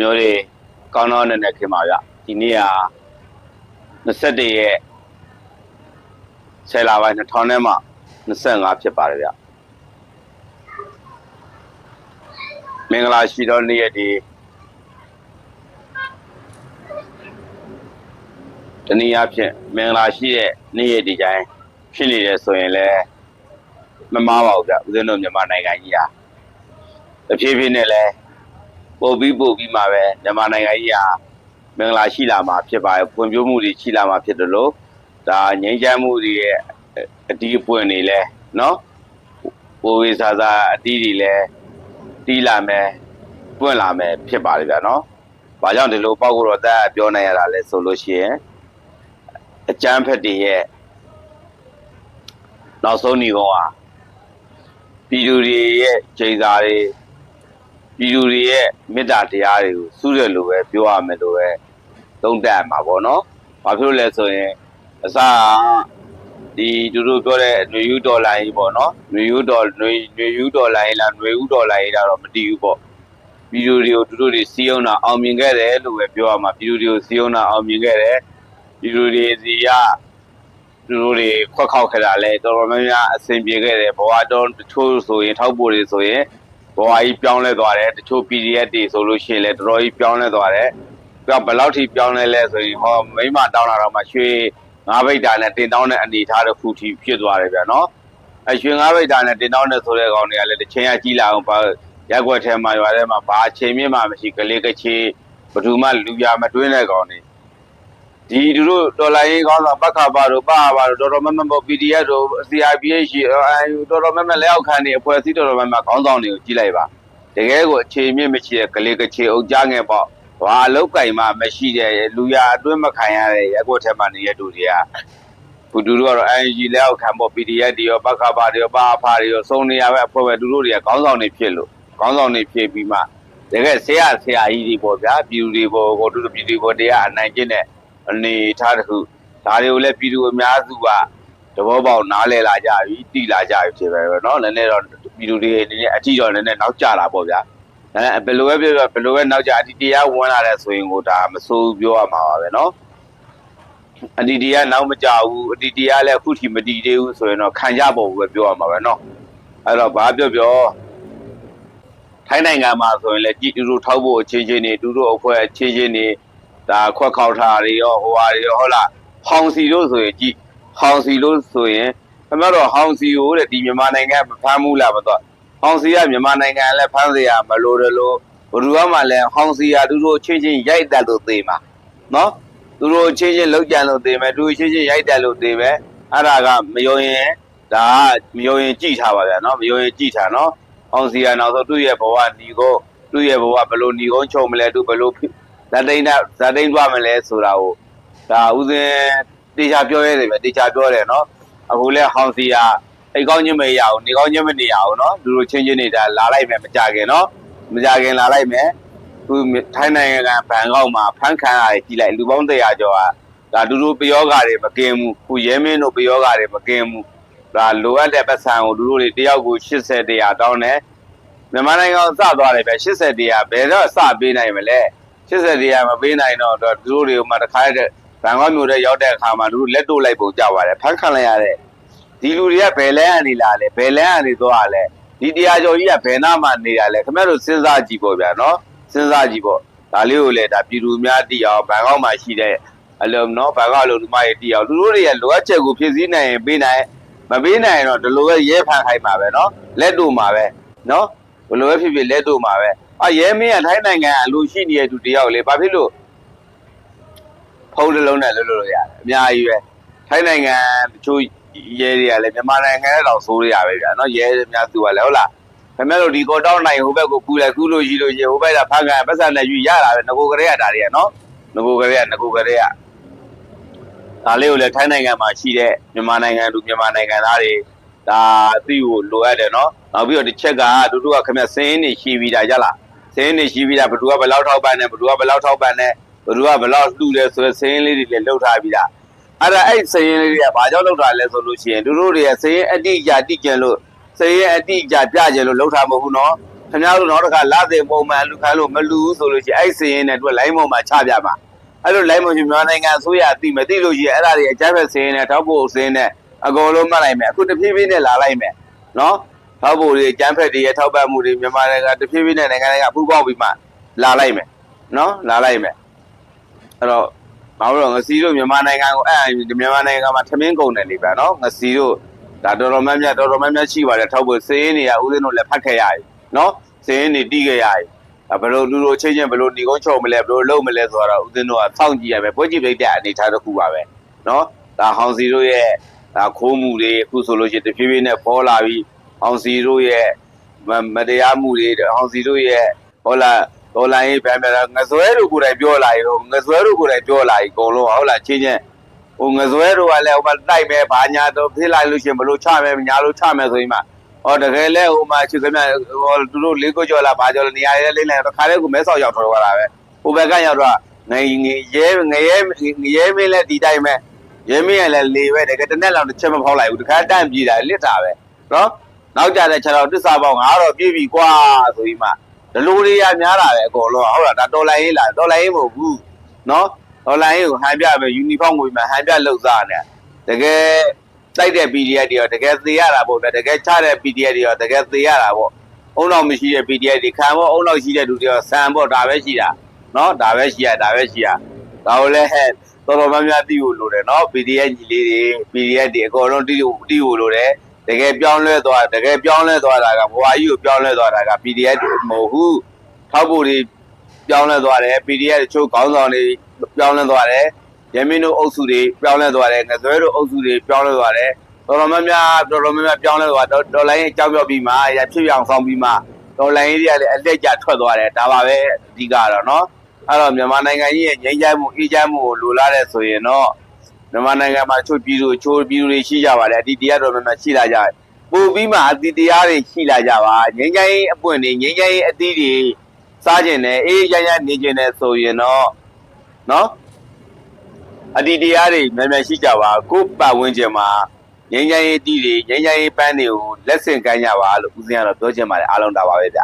မျိုးတွေကောင်းတော့နေနေခင်ပါဗျဒီနေ့က21ရက်ဆယ်လပိုင်း2000နဲ့မှ25ဖြစ်ပါတယ်ဗျမင်္ဂလာရှိသောနေ့ရက်ဒီတနည်းအားဖြင့်မင်္ဂလာရှိတဲ့နေ့ရက်ဒီတိုင်းဖြစ်နေတယ်ဆိုရင်လည်းမမှားပါဘူးဗျဦးဇင်းတို့မြန်မာနိုင်ငံကြီးဟာတဖြည်းဖြည်းနဲ့လည်း ပို့ပြီးပို့ပြီးမှပဲမြန်မာနိုင်ငံကြီးဟာမင်္ဂလာရှိလာမှာဖြစ်ပါရဲ့ဖွံ့ဖြိုးမှုတွေရှိလာမှာဖြစ်တယ်လို့ဒါငြိမ်းချမ်းမှုတွေရဲ့အတီးအပွင့်တွေလဲနော်ပိုဝေစာစာအတီးတွေလဲတီးလာမယ်ပွင့်လာမယ်ဖြစ်ပါလိမ့်ဗျာနော်။ဘာကြောင့်ဒီလိုပေါ့ကိုတော့တက်ပြောနိုင်ရတာလဲဆိုလို့ရှိရင်အကျန်းဖက်တွေရဲ့နောက်ဆုံးညီကောင်ဟာပြည်သူတွေရဲ့ချိန်စာတွေ ပြည်သူတွေရဲ့မေတ္တာတရားတွေကိုစုရလို့ပဲပြောရမယ်လို့ပဲသုံးသပ်ရမှာပေါ့နော်။ဘာဖြစ်လို့လဲဆိုရင်အစကဒီသူတို့ပြောတဲ့ຫນွေယူဒေါ်လာကြီးပေါ့နော်။ຫນွေယူဒေါ်ຫນွေຫນွေယူဒေါ်လာကြီးလားຫນွေဦးဒေါ်လာကြီးလားတော့မတည်ဘူးပေါ့။ပြည်သူတွေကိုသူတို့တွေစီးအောင်တာအောင်မြင်ခဲ့တယ်လို့ပဲပြောရမှာပြည်သူတွေကိုစီးအောင်တာအောင်မြင်ခဲ့တယ်။ပြည်သူတွေစီကသူတို့တွေခွက်ခောက်ခဲ့တာလဲတော်တော်များများအဆင်ပြေခဲ့တယ်ဘဝတော်တချို့ဆိုရင်ထောက်ပို့တွေဆိုရင် ဘဝကြီးပြောင်းလဲသွားတယ်တချို့ PDF တွေဆိုလို့ရှိရင်လည်းတော်တော်ကြီးပြောင်းလဲသွားတယ်ပြီးတော့ဘယ်လောက်ထိပြောင်းလဲလဲဆိုရင်ဟောမိမတောင်းလာတော့မှရွှေငါးဘိတ်တာနဲ့တင်တောင်းတဲ့အနေထားတစ်ခုထိဖြစ်သွားတယ်ဗျာနော်အဲရွှေငါးဘိတ်တာနဲ့တင်တောင်းတဲ့ဆိုတဲ့ကောင်တွေကလည်းတစ်ချိန်ကကြီးလာအောင်ပါရက်ွက်ထဲမှာရွာထဲမှာဘာအချိန်မြင့်မှမရှိကလေးကချေဘယ်သူမှလူပြမတွင်းတဲ့ကောင်တွေ ဒီသူတို့တော်လိုင်းကောင်းဆောင်ပက္ခပါတို့ပါပါတို့တော်တော်မမပေါ့ PDF တို့ CRPH အဲတော်တော်မမလက်အောက်ခံနေအဖွဲ့အစည်းတော်တော်မမခေါင်းဆောင်တွေကိုကြီးလိုက်ပါတကယ်ကိုအခြေမြင့်မရှိတဲ့ကလေးကချေအုပ်ကြားငယ်ပေါ့ဘာအလောက်ကင်မှမရှိတဲ့လူရအတွင်းမခံရတဲ့ရက်ကွက်ထဲမှာနေတဲ့လူတွေကဘူးသူတို့ကတော့ NG လက်အောက်ခံပေါ့ PDF တွေရောဘက္ခပါတွေရောပါအဖာတွေရောစုံနေရပဲအဖွဲ့ပဲသူတို့တွေကခေါင်းဆောင်တွေဖြစ်လို့ခေါင်းဆောင်တွေဖြစ်ပြီးမှတကယ်ဆရာဆရာကြီးတွေပေါ့ဗျာပြည်သူတွေပေါ့ဟိုတို့ပြည်သူတွေပေါ့တရားအနိုင်ကျင့်တဲ့ အနေထားတစ်ခုဒါတွေကိုလည်းပြည်သူအများစုကသဘောပေါက်နားလည်လာကြပြီတိလာကြပြီဖြစ်ပဲပဲเนาะနည်းနည်းတော့ပြည်သူတွေအနေနဲ့အထီတော့နည်းနည်းနောက်ကျလာပေါ့ဗျာ အဲဘယ်လိုပဲပြောပြောဘယ်လိုပဲနောက်ကြအတီတရားဝင်လာတဲ့ဆိုရင်ကိုဒါမဆိုးပြောရမှာပါပဲเนาะအတီတရားနောက်မကြဘူးအတီတရားလည်းအခုထိမတည်သေးဘူးဆိုရင်တော့ခံကြဖို့ပဲပြောရမှာပဲเนาะအဲ့တော့ဘာပြောပြောထိုင်းနိုင်ငံမှာဆိုရင်လည်းကြည်တူတူထောက်ဖို့အခြေချင်းနေတူတူအဖွဲ့အခြေချင်းနေ ဒါခွက်ခေါက်ထားတွေရောဟိုဟာတွေရောဟုတ်လားဟောင်စီလို့ဆိုရင်ကြည်ဟောင်စီလို့ဆိုရင်ခင်ဗျားတို့ဟောင်စီကိုတဲ့ဒီမြန်မာနိုင်ငံမဖမ်းဘူးလားမတော့ဟောင်စီကမြန်မာနိုင်ငံလည်းဖမ်းစရာမလိုတယ်လို့ဘယ်သူမှလည်းဟောင်စီကသူတို့ချင်းချင်းရိုက်တက်လို့သေမှာနော်သူတို့ချင်းချင်းလောက်ကြံလို့သေမယ်သူချင်းချင်းရိုက်တက်လို့သေမယ်အဲ့ဒါကမယုံရင်ဒါကမယုံရင်ကြည်ထားပါဗျာနော်မယုံရင်ကြည်ထားနော်ဟောင်စီကနောက်ဆုံးသူ့ရဲ့ဘဝညီကိုသူ့ရဲ့ဘဝဘယ်လိုညီကုန်းချုံမလဲသူဘယ်လို ဇာတိန်ဇာတိန်သွားမလဲဆိုတာကိုဒါဥစဉ်တေချာပြောရတယ်ပဲတေချာပြောတယ်နော်အခုလဲဟောင်စီကအိတ်ကောင်းချင်းမရအောင်နေကောင်းချင်းမနေရအောင်နော်လူတို့ချင်းချင်းနေတာလာလိုက်မယ်မကြခင်နော်မကြခင်လာလိုက်မယ်သူထိုင်းနိုင်ငံကဘန်ကောက်မှာဖမ်းခံရတယ်ကြည်လိုက်လူပေါင်း100ကျော်ကဒါလူတို့ပယောဂါတွေမကင်းဘူးခုရဲမင်းတို့ပယောဂါတွေမကင်းဘူးဒါလိုအပ်တဲ့ပတ်စံကိုလူတို့တွေတယောက်ကို80တရားတောင်းတယ်မြန်မာနိုင်ငံကိုစသွားတယ်ပဲ80တရားဘယ်တော့စပေးနိုင်မလဲ 80တရားမပေးနိုင်တော့သူတို့တွေကမှတခါတည်းဘန်ကောက်မြို့ထဲရောက်တဲ့အခါမှာသူတို့လက်တို့လိုက်ပုံကြပါတယ်ဖမ်းခံလိုက်ရတဲ့ဒီလူတွေကဘယ်လဲအနေလာလဲဘယ်လဲအနေသွားလဲဒီတရားကျော်ကြီးကဘယ်နာမှနေတာလဲခင်ဗျားတို့စဉ်းစားကြည့်ပေါ့ဗျာနော်စဉ်းစားကြည့်ပေါ့ဒါလေးကိုလည်းဒါပြည်သူများသိအောင်ဘန်ကောက်မှာရှိတဲ့အလုံးနော်ဘန်ကောက်လူမရဲ့သိအောင်သူတို့တွေကလိုအပ်ချက်ကိုဖြည့်ဆည်းနိုင်ရင်ပေးနိုင်မပေးနိုင်ရင်တော့ဒီလိုပဲရဲဖန်ခိုင်းမှာပဲနော်လက်တို့မှာပဲနော် ဘယ်လိုပဲဖြစ်ဖြစ်လက်တို့မှာပဲအာရဲမင်းကထိုင်းနိုင်ငံအလိုရှိနေတဲ့သူတယောက်လေဘာဖြစ်လို့ဖုန်းတစ်လုံးနဲ့လွတ်လွတ်လို့ရတယ်အများကြီးပဲထိုင်းနိုင်ငံတချို့ရဲတွေကလည်းမြန်မာနိုင်ငံနဲ့တော့ဆိုးရပဲဗျာနော်ရဲများသူကလည်းဟုတ်လားခင်ဗျားတို့ဒီကောတောင်းနိုင်ဟိုဘက်ကိုကူတယ်ကူလို့ရှိလို့ရှိဟိုဘက်ကဖန်ကန်ပတ်စံနဲ့ယူရတာပဲငကိုကလေးကဒါတွေကနော်ငကိုကလေးကငကိုကလေးကဒါလေးကိုလည်းထိုင်းနိုင်ငံမှာရှိတဲ့မြန်မာနိုင်ငံလူမြန်မာနိုင်ငံသားတွေ ဒါအသိကိုလိုအပ်တယ်နော်နောက်ပြီးတော့တစ်ချက်ကတူတူကခင်ဗျာစင်းနေရှိပြီးတာကြလားစင်းနေရှိပြီးတာဘသူကဘယ်လောက်ထောက်ပံ့နေဘသူကဘယ်လောက်ထောက်ပံ့နေဘသူကဘယ်လောက်လှူလဲဆိုတဲ့စင်းလေးတွေလည်းလှုပ်ထားပြီးတာအဲ့ဒါအဲ့စရင်လေးတွေကဘာကြောင့်လောက်တာလဲဆိုလို့ရှိရင်သူတို့တွေကစရင်အတိအကျတိကျင်လို့စရင်အတိအကျပြကျင်လို့လောက်တာမဟုတ်ဘူးနော်ခင်ဗျားတို့နောက်တစ်ခါလာတဲ့ပုံမှန်လူခိုင်းလို့မလူဘူးဆိုလို့ရှိရင်အဲ့စရင်နဲ့သူကလိုင်းပေါ်မှာချပြမှာအဲ့လိုလိုင်းပေါ်ရှင်မြန်မာနိုင်ငံအစိုးရအတိမသိလို့ရှိရင်အဲ့ဒါတွေအကြမ်းဖက်စရင်နဲ့ထောက်ဖို့စရင်နဲ့ အကုန်လုံးမှတ်လိုက်မယ်အခုတဖြည်းဖြည်းနဲ့လာလိုက်မယ်နော်ထောက်ဖို့တွေအကြမ်းဖက်တွေရဲ့ထောက်ပံ့မှုတွေမြန်မာနိုင်ငံတဖြည်းဖြည်းနဲ့နိုင်ငံတွေကပူးပေါင်းပြီးမှလာလိုက်မယ်နော်လာလိုက်မယ်အဲ့တော့ဘာလို့လဲငစီတို့မြန်မာနိုင်ငံကိုအဲ့မြန်မာနိုင်ငံမှာထမင်းကုန်တယ်လေဗျာနော်ငစီတို့ဒါတော်တော်များများတော်တော်များများရှိပါတယ်ထောက်ဖို့စရင်တွေကဦးစင်းတို့လည်းဖတ်ခဲ့ရတယ်နော်စရင်တွေတီးခဲ့ရတယ်ဘယ်လိုလူလိုချင်းချင်းဘယ်လိုညီကုန်းချုံမလဲဘယ်လိုလုပ်မလဲဆိုတော့ဦးစင်းတို့ကစောင့်ကြည့်ရမယ်ပွဲကြည့်ပြတဲ့အနေထားတစ်ခုပါပဲနော်ဒါဟောင်စီတို့ရဲ့ ဒါခိုးမှုတွေအခုဆိုလို့ရှိရင်တဖြည်းဖြည်းနဲ့ပေါ်လာပြီးဟောင်စီတို့ရဲ့မမတရားမှုတွေဟောင်စီတို့ရဲ့ဟောလာဒေါ်လာရေးဗန်ပြငစွဲတို့ကိုယ်တိုင်ပြောလာရင်ငစွဲတို့ကိုယ်တိုင်ပြောလာရင်အကုန်လုံးဟုတ်လားချင်းချင်းဟိုငစွဲတို့ကလည်းဟိုမှာတိုက်မယ်ဘာညာတော့ဖြစ်လိုက်လို့ရှိရင်ဘလို့ချမယ်ညာလို့ချမယ်ဆိုရင်မှဟောတကယ်လဲဟိုမှာချစ်သမျှဟိုသူတို့လေးကိုကြော်လာဘာကြော်လာနေရာရဲလေးလိုက်တော့ခါလေးကိုမဲဆောက်ရောက်ထွက်သွားတာပဲဟိုဘက်ကရောက်တော့ငငရဲငရဲငရဲမင်းလည်းဒီတိုင်းပဲ ရဲမင်းကလည်းလေပဲတကယ်တစ်နေ့လောက်တစ်ချက်မဖောက်လိုက်ဘူးတခါတန့်ပြေးတာလစ်တာပဲနော်နောက်ကြတဲ့ခြေတော်တစ္ဆာပေါင်းငါတော့ပြေးပြီကွာဆိုပြီးမှဒလိုတွေရများတာပဲအကုန်လုံးဟုတ်လားဒါတော်လိုင်းရေးလားတော်လိုင်းရေးမဟုတ်ဘူးနော်ဒေါ်လာရေးကိုဟန်ပြပဲယူနီဖောင်းကိုမှဟန်ပြလှုပ်စားနေတကယ်တိုက်တဲ့ PDF တွေရောတကယ်သေရတာပေါ့ဗျတကယ်ချတဲ့ PDF တွေရောတကယ်သေရတာပေါ့အုံနောက်မရှိတဲ့ PDF တွေခံဖို့အုံနောက်ရှိတဲ့လူတွေရောဆန်ဖို့ဒါပဲရှိတာနော်ဒါပဲရှိရဒါပဲရှိရဒါကိုလည်းဟဲ့ တော်တော်များများသိဖို့လိုတယ်နော် PDF ညီလေးတွေ PDF တွေအကုန်လုံးသိဖို့သိဖို့လိုတယ်တကယ်ပြောင်းလဲသွားတကယ်ပြောင်းလဲသွားတာကဘဝကြီးကိုပြောင်းလဲသွားတာက PDF တွေမဟုတ်ဘူးထောက်ဖို့တွေပြောင်းလဲသွားတယ် PDF တချို့ခေါင်းဆောင်တွေပြောင်းလဲသွားတယ်ရမင်းတို့အုပ်စုတွေပြောင်းလဲသွားတယ်ငဇွဲတို့အုပ်စုတွေပြောင်းလဲသွားတယ်တော်တော်များများတော်တော်များများပြောင်းလဲသွားဒေါ်လာရင်းအကြောက်ပြောက်ပြီးမှရဖြစ်ပြောင်ဆောင်ပြီးမှဒေါ်လာရင်းတွေကလည်းအလက်ကျထွက်သွားတယ်ဒါပါပဲအဓိကတော့နော် အဲ့တော့မြန်မာနိုင်ငံကြီးရဲ့ငြိမ်းချမ်းမှုအေးချမ်းမှုကိုလိုလားတဲ့ဆိုရင်တော့မြန်မာနိုင်ငံမှာချို့ပြည်သူချို့ပြည်သူတွေရှိကြပါတယ်အဒီတရားတော်များများရှိလာကြတယ်ပို့ပြီးမှအဒီတရားတွေရှိလာကြပါငြိမ်းချမ်းရေးအပွင့်တွေငြိမ်းချမ်းရေးအသီးတွေစားကျင်တယ်အေးရရနေကျင်တယ်ဆိုရင်တော့နော်အတ္တိတရားတွေမြန်မြန်ရှိကြပါကိုယ်ပတ်ဝန်းကျင်မှာငြိမ်းချမ်းရေးတီးတွေငြိမ်းချမ်းရေးပန်းတွေကိုလက်ဆင့်ကမ်းကြပါလို့ဦးဇင်းကတော့ပြောချင်ပါတယ်အားလုံးဒါပါပဲဗျ